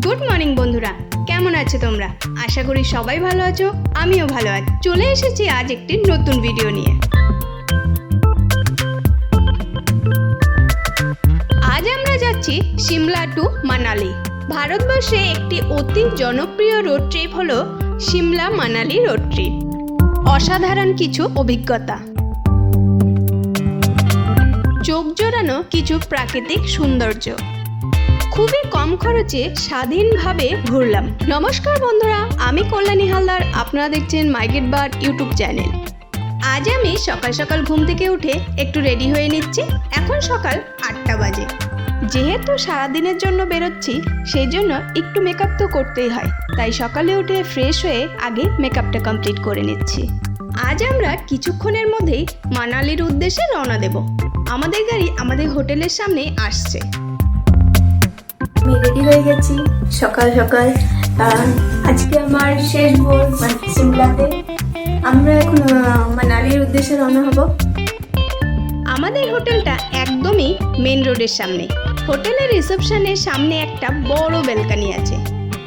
Good morning বন্ধুরা। কেমন আছো তোমরা? আশা করি সবাই ভালো আছো, আমিও ভালো আছি। চলে এসেছি আজ একটি নতুন ভিডিও নিয়ে। আজ আমরা যাচ্ছি সিমলা টু মানালি। ভারতবর্ষে একটি অতি জনপ্রিয় রোড ট্রিপ হলো সিমলা মানালি রোড ট্রিপ অসাধারণ কিছু অভিজ্ঞতা। চোখ জোড়ানো কিছু প্রাকৃতিক সৌন্দর্য। খুবই কম খরচে স্বাধীনভাবে ঘুরলাম। নমস্কার বন্ধুরা, আমি কল্যাণী হালদার, আপনারা দেখছেন মাইগেট বার ইউটিউব চ্যানেল। আজ আমি সকাল সকাল ঘুম থেকে উঠে একটু রেডি হয়ে নিচ্ছি। এখন সকাল আটটা বাজে। যেহেতু সারাদিনের জন্য বেরোচ্ছি, সেই জন্য একটু মেকআপ তো করতেই হয়। তাই সকালে উঠে ফ্রেশ হয়ে আগে মেকআপটা কমপ্লিট করে নিচ্ছি। আজ আমরা কিছুক্ষণের মধ্যেই মানালির উদ্দেশ্যে রওনা দেব। আমাদের গাড়ি আমাদের হোটেলের সামনেই আসছে। আমি রেডি হয়ে গেছি। সকাল সকাল আজকে আমার শেষ ভোর মানে সিমলাতে। আমরা এখন মানালির উদ্দেশ্যে রওনা হব। আমাদের হোটেলটা একদমই মেন রোডের সামনে। হোটেলের রিসেপশনের সামনে একটা বড় ব্যালকানি আছে।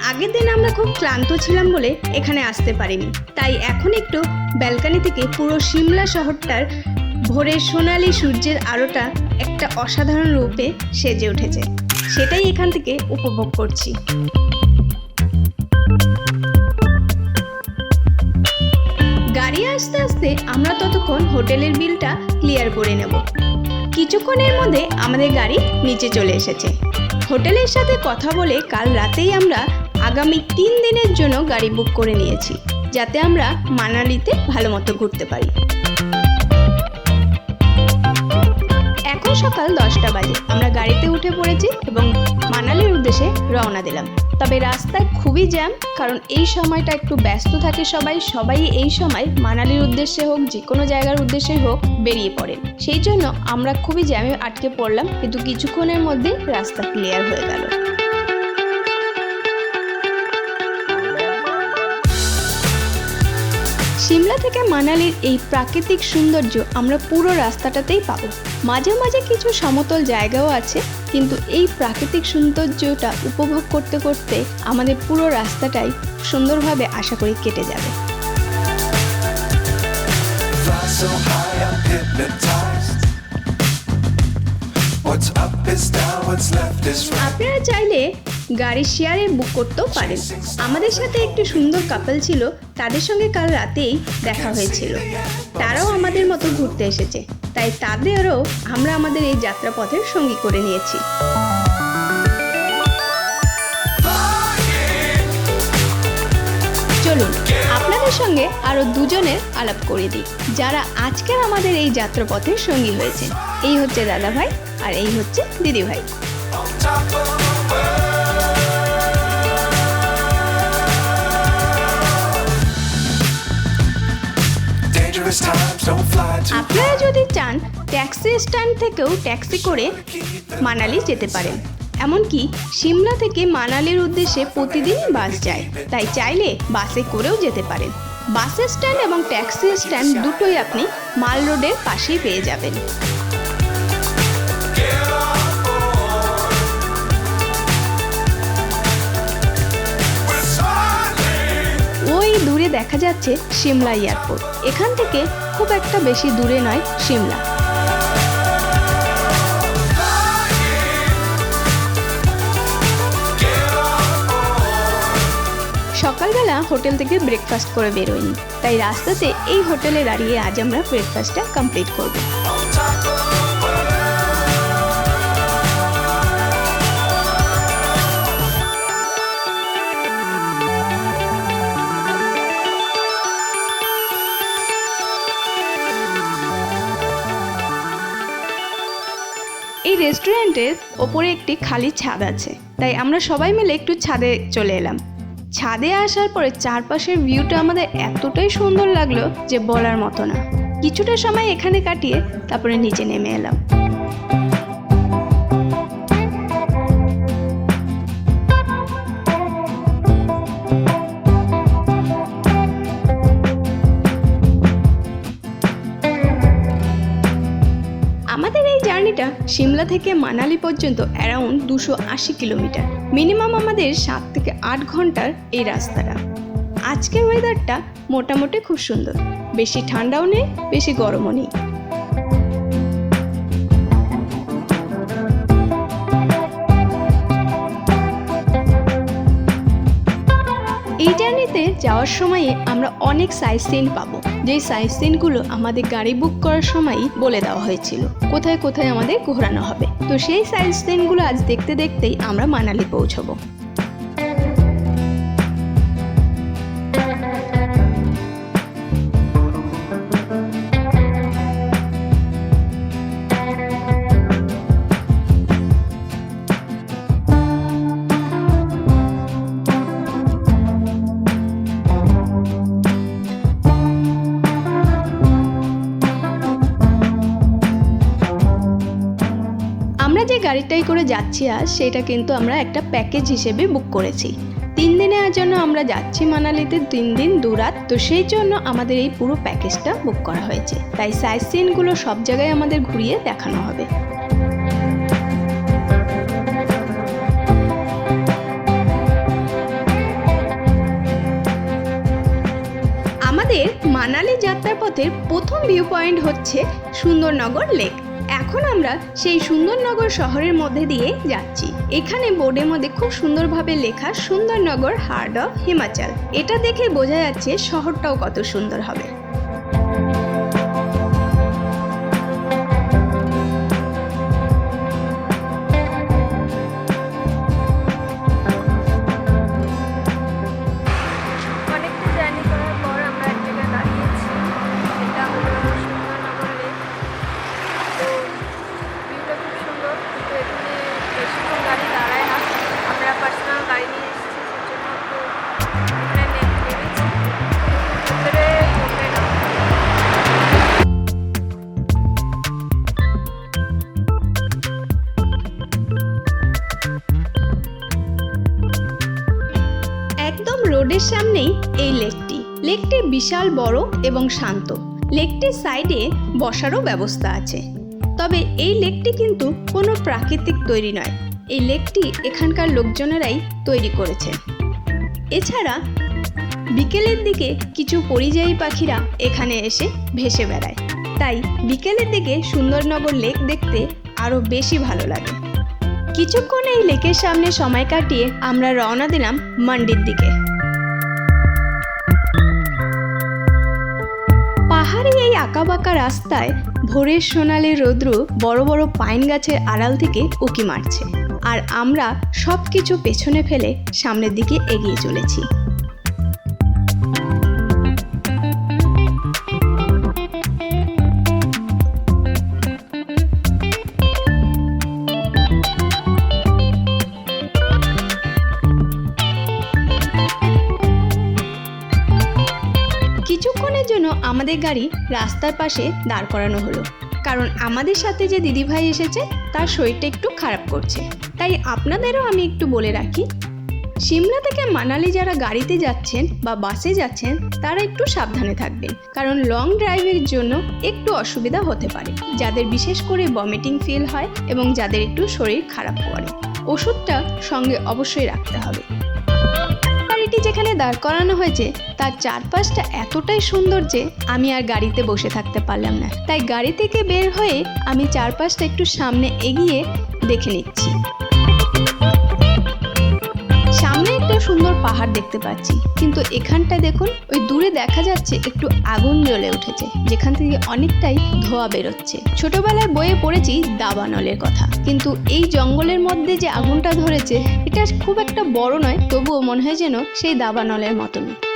আগের দিন আমরা খুব ক্লান্ত ছিলাম বলে এখানে আসতে পারিনি। তাই এখন একটু ব্যালকানি থেকে পুরো সিমলা শহরটার ভোরের সোনালি সূর্যের আলোটা একটা অসাধারণ রূপে সেজে উঠেছে। সেটাই এখান থেকে উপভোগ করছি। গাড়ি আসতে আসতে আমরা ততক্ষণ হোটেলের বিলটা ক্লিয়ার করে নেব। কিছুক্ষণের মধ্যে আমাদের গাড়ি নিচে চলে এসেছে। হোটেলের সাথে কথা বলে কাল রাতেই আমরা আগামী তিন দিনের জন্য গাড়ি বুক করে নিয়েছি, যাতে আমরা মানালিতে ভালো মতো ঘুরতে পারি। সকাল দশটা বাজে। আমরা গাড়িতে উঠে পড়েছি এবং মানালির উদ্দেশ্যে রওনা দিলাম। তবে রাস্তায় খুবই জ্যাম, কারণ এই সময়টা একটু ব্যস্ত থাকে সবাই। সবাই এই সময় মানালির উদ্দেশ্যে হোক, যে কোনো জায়গার উদ্দেশ্যে হোক বেরিয়ে পড়ে। সেই জন্য আমরা খুবই জ্যামে আটকে পড়লাম, কিন্তু কিছুক্ষণের মধ্যে রাস্তা ক্লিয়ার হয়ে গেল। সিমলা থেকে মানালির এই প্রাকৃতিক সৌন্দর্য আমরা পুরো রাস্তাটাতেই পাবো মাঝে মাঝে কিছু সমতল জায়গাও আছে কিন্তু এই প্রাকৃতিক সৌন্দর্যটা উপভোগ করতে করতে আমাদের পুরো রাস্তাটাই সুন্দরভাবে আশা করি কেটে যাবে so high, I'm hypnotized. What's up is down, what's left is right. আপনারা চাইলে গাড়ি শেয়ারে বুক করতেও পারেন। আমাদের সাথে একটি সুন্দর কাপল ছিল, তাদের সঙ্গে কাল রাতেই দেখা হয়েছিল। তারাও আমাদের মতো ঘুরতে এসেছে, তাই তাদেরও আমরা আমাদের এই যাত্রাপথের সঙ্গী করে নিয়েছি। চলুন, আপনাদের সঙ্গে আরও দুজনের আলাপ করে দিই, যারা আজকের আমাদের এই যাত্রাপথের সঙ্গী হয়েছে। এই হচ্ছে দাদা ভাই আর এই হচ্ছে দিদি ভাই আপনারা যদি চান ট্যাক্সি স্ট্যান্ড থেকেও ট্যাক্সি করে মানালি যেতে পারেন। এমনকি সিমলা থেকে মানালির উদ্দেশ্যে প্রতিদিনই বাস যায়। তাই চাইলে বাসে করেও যেতে পারেন। বাস স্ট্যান্ড এবং ট্যাক্সি স্ট্যান্ড দুটোই আপনি মাল রোডের পাশেই পেয়ে যাবেন। দূরে দেখা যাচ্ছে সিমলা এয়ারপোর্ট। এখান থেকে খুব একটা বেশি দূরে নয় সিমলা। সকালবেলা হোটেল থেকে ব্রেকফাস্ট করে বেরোয়নি। তাই রাস্তাতে এই হোটেলে দাঁড়িয়ে আজ আমরা ব্রেকফাস্টটা কমপ্লিট করব। রেস্টুরেন্টের ওপরে একটি খালি ছাদ আছে। তাই আমরা সবাই মিলে একটু ছাদে চলে এলাম। ছাদে আসার পরে চারপাশের ভিউটা আমাদের এতটাই সুন্দর লাগল যে বলার মতো না। কিছুটা সময় এখানে কাটিয়ে তারপরে নিচে নেমে এলাম। সিমলা থেকে মানালি পর্যন্ত অ্যারাউন্ড দুশো আশি কিলোমিটার। মিনিমাম আমাদের সাত থেকে আট ঘণ্টার এই রাস্তাটা। আজকের ওয়েদারটা মোটামুটি খুব সুন্দর। বেশি ঠান্ডাও নেই, বেশি গরমও নেই। যাওয়ার সময়ে আমরা অনেক সাইজ সিন পাবো। যেই সাইজ সিনগুলো আমাদের গাড়ি বুক করার সময়ই বলে দেওয়া হয়েছিল। কোথায় কোথায় আমাদের ঘোরানো হবে। তো সেই সাইজ সিনগুলো আজ দেখতে দেখতেই আমরা মানালি পৌঁছবো। গাড়িটাই করে যাচ্ছি আজ, সেটা কিন্তু আমরা একটা প্যাকেজ হিসেবে বুক করেছি। তিন দিনের জন্য আমরা যাচ্ছি মানালিতে, তিন দিন, দু রাত, তো সেই জন্য আমাদের এই পুরো প্যাকেজটা বুক করা হয়েছে। তাই সাইড সিনগুলো সব জায়গায় আমাদের ঘুরিয়ে দেখানো হবে। আমাদের মানালি যাত্রার পথের প্রথম ভিউ পয়েন্ট হচ্ছে সুন্দরনগর লেক এখন আমরা সেই সুন্দরনগর শহরের মধ্যে দিয়ে যাচ্ছি। এখানে বোর্ডের মধ্যে খুব সুন্দরভাবে লেখা সুন্দরনগর হার্ড অফ হিমাচল। এটা দেখে বোঝা যাচ্ছে শহরটাও কত সুন্দর হবে। একদম সামনেই এই লেকটি। লেকটি বিশাল, বড় এবং শান্ত। লেকটির সাইডে বসারও ব্যবস্থা আছে। তবে এই লেকটি কিন্তু কোনো প্রাকৃতিক তৈরি নয়। এই লেকটি এখানকার লোকজনেরাই তৈরি করেছে। এছাড়া বিকেলের দিকে কিছু পরিযায়ী পাখিরা এখানে এসে ভেসে বেড়ায়। তাই বিকেলের দিকে সুন্দরনগর লেক দেখতে আরও বেশি ভালো লাগে। কিছুক্ষণ এই লেকের সামনে সময় কাটিয়ে আমরা রওনা দিলাম মান্ডির দিকে। পাহাড়ি বাঁকা রাস্তায় ভোরের সোনালি রৌদ্র বড় বড় পাইন গাছের আড়াল থেকে উকি মারছে। আর আমরা সব কিছু পেছনে ফেলে সামনের দিকে এগিয়ে চলেছি। আমাদের গাড়ি রাস্তার পাশে দাঁড় করানো হলো। কারণ আমাদের সাথে যে দিদিভাই এসেছে, তার শরীরটা একটু খারাপ করছে। তাই আপনাদেরও আমি একটু বলে রাখি সিমলা থেকে মানালি যারা গাড়িতে যাচ্ছেন বা বাসে যাচ্ছেন, তারা একটু সাবধানে থাকবেন। কারণ লং ড্রাইভের জন্য একটু অসুবিধা হতে পারে, যাদের বিশেষ করে ভমিটিং ফিল হয় এবং যাদের একটু শরীর খারাপ করে। ওষুধটা সঙ্গে অবশ্যই রাখতে হবে। গাড়িটি যেখানে দাঁড় করানো হয়েছে, তার চারপাশটা এতটাই সুন্দর যে আমি আর গাড়িতে বসে থাকতে পারলাম না। তাই গাড়ি থেকে বের হয়ে আমি চারপাশটা একটু সামনে এগিয়ে দেখে নিচ্ছি। সুন্দর পাহাড় দেখতে পাচ্ছি। কিন্তু এখানটা দেখুন, ওই দূরে দেখা যাচ্ছে একটু আগুন জ্বলে উঠেছে, যেখান থেকে অনেকটাই ধোয়া বেরোচ্ছে। ছোটবেলায় বইয়ে পড়েছি দাবানলের কথা, কিন্তু এই জঙ্গলের মধ্যে যে আগুনটা ধরেছে, এটা খুব একটা বড় নয়, তবুও মনে হয় যেন সেই দাবানলের মতনই।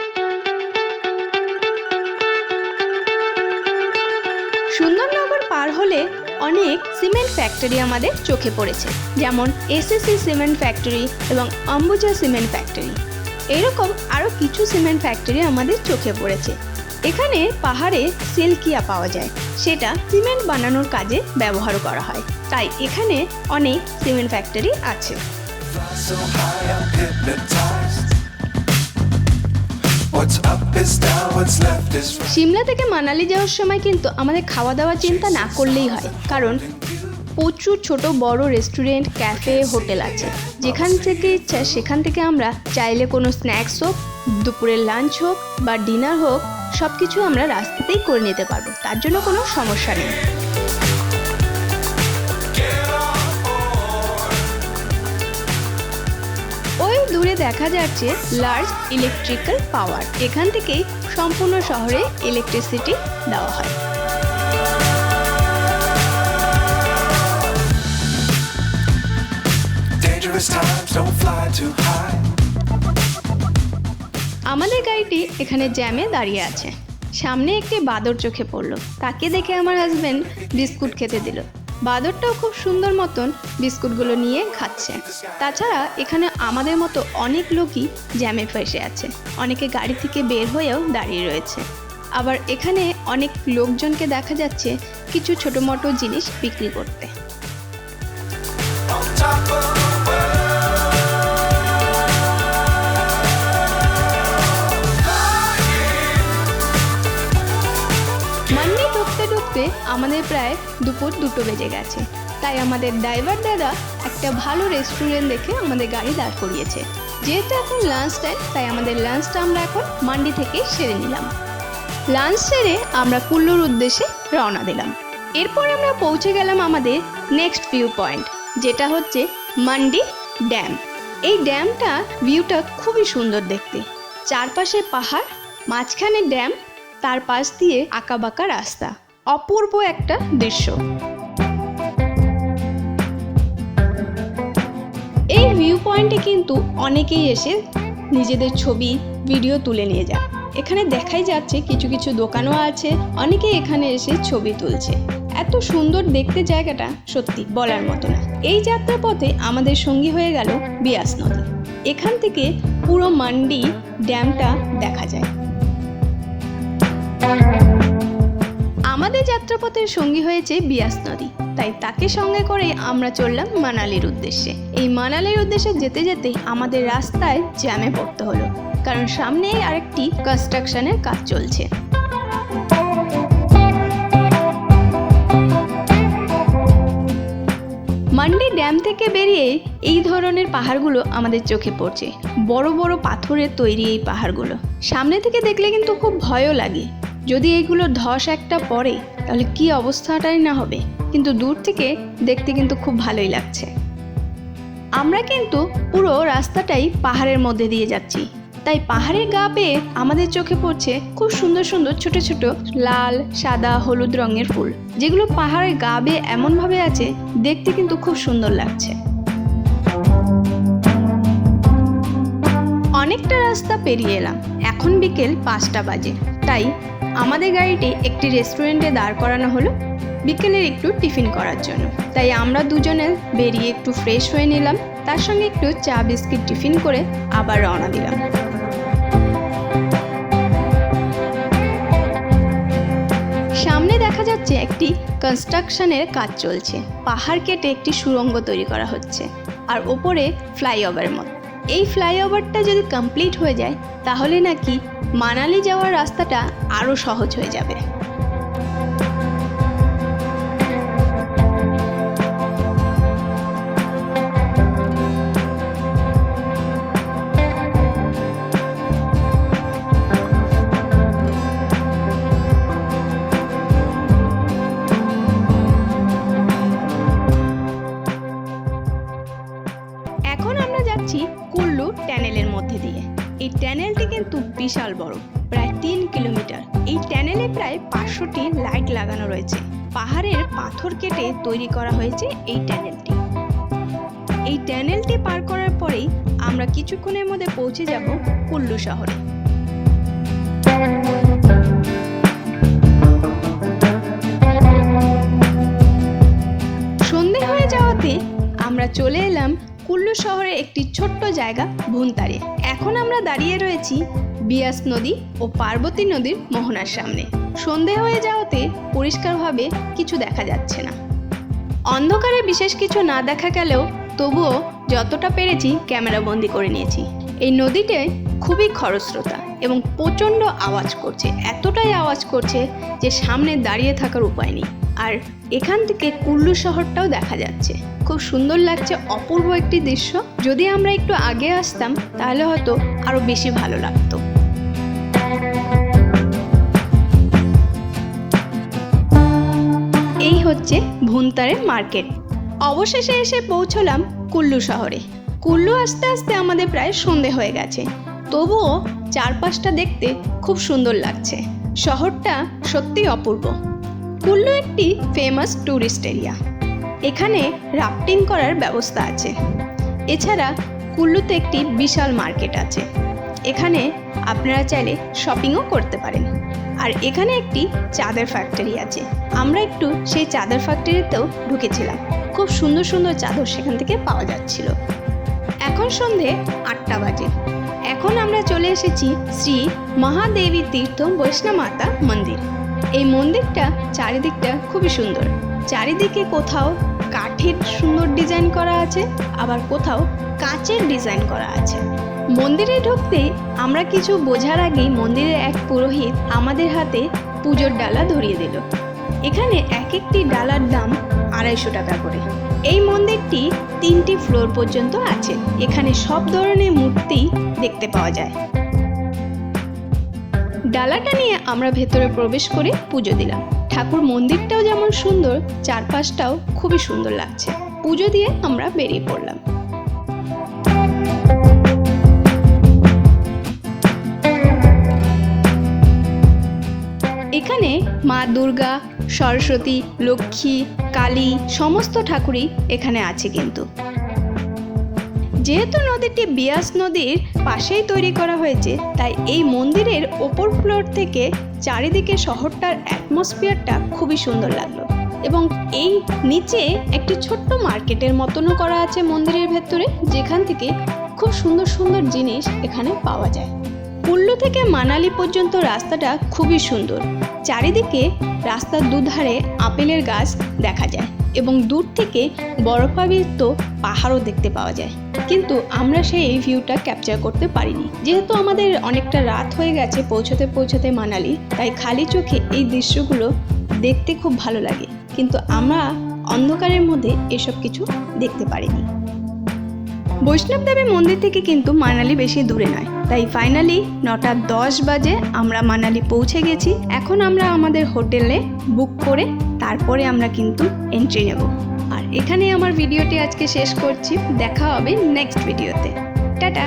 পার হলে অনেক সিমেন্ট ফ্যাক্টরি আমাদের চোখে পড়েছে, যেমন এসএসসি সিমেন্ট ফ্যাক্টরি এবং অম্বুজা সিমেন্ট ফ্যাক্টরি। এরকম আরও কিছু সিমেন্ট ফ্যাক্টরি আমাদের চোখে পড়েছে। এখানে পাহাড়ে সিল্কিয়া পাওয়া যায়, সেটা সিমেন্ট বানানোর কাজে ব্যবহার করা হয়। তাই এখানে অনেক সিমেন্ট ফ্যাক্টরি আছে। সিমলা থেকে মানালি যাওয়ার সময় কিন্তু আমাদের খাওয়া দাওয়া চিন্তা না করলেই হয়। কারণ প্রচুর ছোট, বড় রেস্টুরেন্ট ক্যাফে হোটেল আছে। যেখান থেকে ইচ্ছা সেখান থেকে আমরা চাইলে কোনো স্ন্যাক্স হোক, দুপুরের লাঞ্চ হোক বা ডিনার হোক সব কিছু আমরা রাস্তাতেই করে নিতে পারব। তার জন্য কোনো সমস্যা নেই। দূরে দেখা যাচ্ছে লার্জ ইলেকট্রিক্যাল পাওয়ার এখান থেকেই সম্পূর্ণ শহরে ইলেকট্রিসিটি দেওয়া হয়. আমাদের গাড়িটি এখানে জ্যামে দাঁড়িয়ে আছে। সামনে একটি বাদর চোখে পড়ল। তাকে দেখে আমার হাজবেন্ড বিস্কুট খেতে দিল। বাদরটাও খুব সুন্দর মতন বিস্কুটগুলো নিয়ে খাচ্ছে। তাছাড়া এখানে আমাদের মতো অনেক লোকই জ্যামে ফেসে আছে। অনেকে গাড়ি থেকে বের হয়েও দাঁড়িয়ে রয়েছে। আবার এখানে অনেক লোকজনকে দেখা যাচ্ছে কিছু ছোটো মোটো জিনিস বিক্রি করতে। ঢুকতে আমাদের প্রায় দুপুর দুটো বেজে গেছে। তাই আমাদের ড্রাইভার দাদা একটা ভালো রেস্টুরেন্ট দেখে আমাদের গাড়ি দাঁড় করিয়েছে। যেহেতু এখন লাঞ্চ টাইম তাই আমাদের লাঞ্চটা আমরা এখন মান্ডি থেকে সেরে নিলাম। লাঞ্চ সেরে আমরা কুল্লুর উদ্দেশ্যে রওনা দিলাম। এরপর আমরা পৌঁছে গেলাম আমাদের নেক্সট ভিউ পয়েন্ট যেটা হচ্ছে মান্ডি ড্যাম এই ড্যামটা ভিউটা খুবই সুন্দর দেখতে। চারপাশে পাহাড়, মাঝখানে ড্যাম তার পাশ দিয়ে আঁকাবাঁকা রাস্তা। অপূর্ব একটা দৃশ্য। এই ভিউ পয়েন্টে কিন্তু অনেকেই এসে নিজেদের ছবি ভিডিও তুলে নিয়ে যায়। এখানে দেখাই যাচ্ছে কিছু কিছু দোকানও আছে, অনেকেই এখানে এসে ছবি তুলছে। এত সুন্দর দেখতে জায়গাটা সত্যি বলার মতো না। এই যাত্রার পথে আমাদের সঙ্গী হয়ে গেল বিয়াস নদী। এখান থেকে পুরো মান্ডি ড্যামটা দেখা যায়। আমাদের যাত্রাপথের সঙ্গী হয়েছে বিয়াস নদী। তাই তাকে সঙ্গে করে আমরা চললাম মানালির উদ্দেশ্যে। এই মানালির উদ্দেশ্যে যেতে যেতে আমাদের রাস্তায় জ্যামে পড়তে হলো। কারণ সামনেই আরেকটি কনস্ট্রাকশনের কাজ চলছে। মান্ডি ড্যাম থেকে বেরিয়ে এই ধরনের পাহাড়গুলো আমাদের চোখে পড়ছে। বড় বড় পাথরের তৈরি এই পাহাড়গুলো। সামনে থেকে দেখলে কিন্তু খুব ভয়ও লাগে। যদি এগুলো ধস একটা পড়ে, তাহলে কি অবস্থাটাই না হবে? কিন্তু দূর থেকে দেখতে কিন্তু খুব ভালোই লাগছে। আমরা কিন্তু পুরো রাস্তাটাই পাহাড়ের মধ্যে দিয়ে যাচ্ছি। তাই পাহাড়ের গা পেয়ে আমাদের চোখে পড়ছে খুব সুন্দর সুন্দর ছোট ছোট লাল, সাদা, হলুদ রঙের ফুল। যেগুলো পাহাড়ের গা বেয়ে এমনভাবে আছে, দেখতে কিন্তু খুব সুন্দর লাগছে। অনেকটা রাস্তা পেরিয়ে এলাম। এখন বিকেল পাঁচটা বাজে। তাই আমাদের গাড়িটি একটি রেস্টুরেন্টে দাঁড় করানো হলো। বিকেলের একটু টিফিন করার জন্য। তাই আমরা দুজনে বেরিয়ে একটু ফ্রেশ হয়ে নিলাম। তার সঙ্গে একটু চা, বিস্কিট, টিফিন করে আবার রওনা দিলাম। সামনে দেখা যাচ্ছে একটি কনস্ট্রাকশনের কাজ চলছে। পাহাড় কেটে একটি সুড়ঙ্গ তৈরি করা হচ্ছে। আর ওপরে ফ্লাইওভারের মতো। এই ফ্লাইওভারটা যদি কমপ্লিট হয়ে যায়, তাহলে নাকি মানালি যাওয়ার রাস্তাটা আরও সহজ হয়ে যাবে। বিশাল বড়, প্রায় তিন কিলোমিটার। এই ট্যানেলে প্রায় পাঁচশোটি লাইট লাগানো রয়েছে। পাহাড়ের পাথর কেটে তৈরি করা হয়েছে এই ট্যানেলটি এই ট্যানেলটি পার করার পরেই আমরা কিছুক্ষণের মধ্যে পৌঁছে যাব কুল্লু শহরে। সন্ধে হয়ে যাওয়াতে আমরা চলে এলাম কুল্লু শহরের একটি ছোট্ট জায়গা ভুনতারে এখন আমরা দাঁড়িয়ে রয়েছি বিয়াস নদী ও পার্বতী নদীর মোহনার সামনে। সন্ধে হয়ে যাওয়াতে পরিষ্কারভাবে কিছু দেখা যাচ্ছে না। অন্ধকারে বিশেষ কিছু না দেখা গেলেও তবুও যতটা পেরেছি ক্যামেরা বন্দি করে নিয়েছি। এই নদীতে খুবই খরস্রোতা এবং প্রচণ্ড আওয়াজ করছে, এতটাই আওয়াজ করছে যে সামনে দাঁড়িয়ে থাকার উপায় নেই। আর এখান থেকে কুল্লু শহরটাও দেখা যাচ্ছে। খুব সুন্দর লাগছে, অপূর্ব একটি দৃশ্য। যদি আমরা একটু আগে আসতাম, তাহলে হয়তো আরও বেশি ভালো লাগতো। এই হচ্ছে ভুন্তারের মার্কেট। অবশেষে এসে পৌঁছলাম কুল্লু শহরে। কুল্লু আসতে আসতে আমাদের প্রায় সন্ধে হয়ে গেছে। তবুও চারপাশটা দেখতে খুব সুন্দর লাগছে। শহরটা সত্যি অপূর্ব। কুল্লু একটি ফেমাস ট্যুরিস্ট এরিয়া এখানে রাফটিং করার ব্যবস্থা আছে। এছাড়া কুল্লুতে একটি বিশাল মার্কেট আছে। এখানে আপনারা চাইলে শপিংও করতে পারেন। আর এখানে একটি চাঁদের ফ্যাক্টরি আছে। আমরা একটু সেই চাঁদের ফ্যাক্টরিতেও ঢুকেছিলাম। খুব সুন্দর সুন্দর চাদর সেখান থেকে পাওয়া যাচ্ছিল। এখন সন্ধে আটটা বাজে। এখন আমরা চলে এসেছি শ্রী মহাদেবী তীর্থ বৈষ্ণমাতা মন্দির। এই মন্দিরটা চারিদিকটা খুবই সুন্দর। চারিদিকে কোথাও কাঠের সুন্দর ডিজাইন করা আছে, আবার কোথাও কাচের ডিজাইন করা আছে। মন্দিরে ঢুকতেই আমরা কিছু বোঝার আগেই মন্দিরের এক পুরোহিত আমাদের হাতে পুজোর ডালা ধরিয়ে দিল। এখানে এক একটি ডালার দাম আড়াইশো টাকা করে। এই মন্দিরটি তিনটি ফ্লোর পর্যন্ত আছে। এখানে সব ধরনের মূর্তি দেখতে পাওয়া যায়। ডালাটা নিয়ে আমরা ভেতরে প্রবেশ করে পুজো দিলাম। ঠাকুর মন্দিরটাও যেমন সুন্দর, চারপাশটাও খুবই সুন্দর লাগছে। পুজো দিয়ে আমরা বেরিয়ে পড়লাম। এখানে মা দুর্গা, সরস্বতী, লক্ষ্মী, কালী, সমস্ত ঠাকুরই এখানে আছে কিন্তু। যেহেতু নদীটি বিয়াস নদীর পাশেই তৈরি করা হয়েছে, তাই এই মন্দিরের ওপর ফ্লোর থেকে চারিদিকে শহরটার অ্যাটমসফিয়ারটা খুবই সুন্দর লাগল। এবং এই নিচে একটি ছোট্ট মার্কেটের মতনও করা আছে মন্দিরের ভেতরে, যেখান থেকে খুব সুন্দর সুন্দর জিনিস এখানে পাওয়া যায়। কুল্লু থেকে মানালি পর্যন্ত রাস্তাটা খুবই সুন্দর। চারিদিকে রাস্তার দুধারে আপেলের গাছ দেখা যায়। এবং দূর থেকে বরফাবৃত পাহাড়ও দেখতে পাওয়া যায়। কিন্তু আমরা সেই ভিউটা ক্যাপচার করতে পারিনি। যেহেতু আমাদের অনেকটা রাত হয়ে গেছে পৌঁছতে পৌঁছতে মানালি, তাই খালি চোখে এই দৃশ্যগুলো দেখতে খুব ভালো লাগে। কিন্তু আমরা অন্ধকারের মধ্যে এসব কিছু দেখতে পারিনি। বৈষ্ণব দেবী মন্দির থেকে কিন্তু মানালি বেশি দূরে নয়। তাই ফাইনালি নটা দশ বাজে আমরা মানালি পৌঁছে গেছি। এখন আমরা আমাদের হোটেলে বুক করে তারপরে আমরা কিন্তু এন্ট্রি নেব। আর এখানে আমার ভিডিওটি আজকে শেষ করছি। দেখা হবে নেক্সট ভিডিওতে টাটা!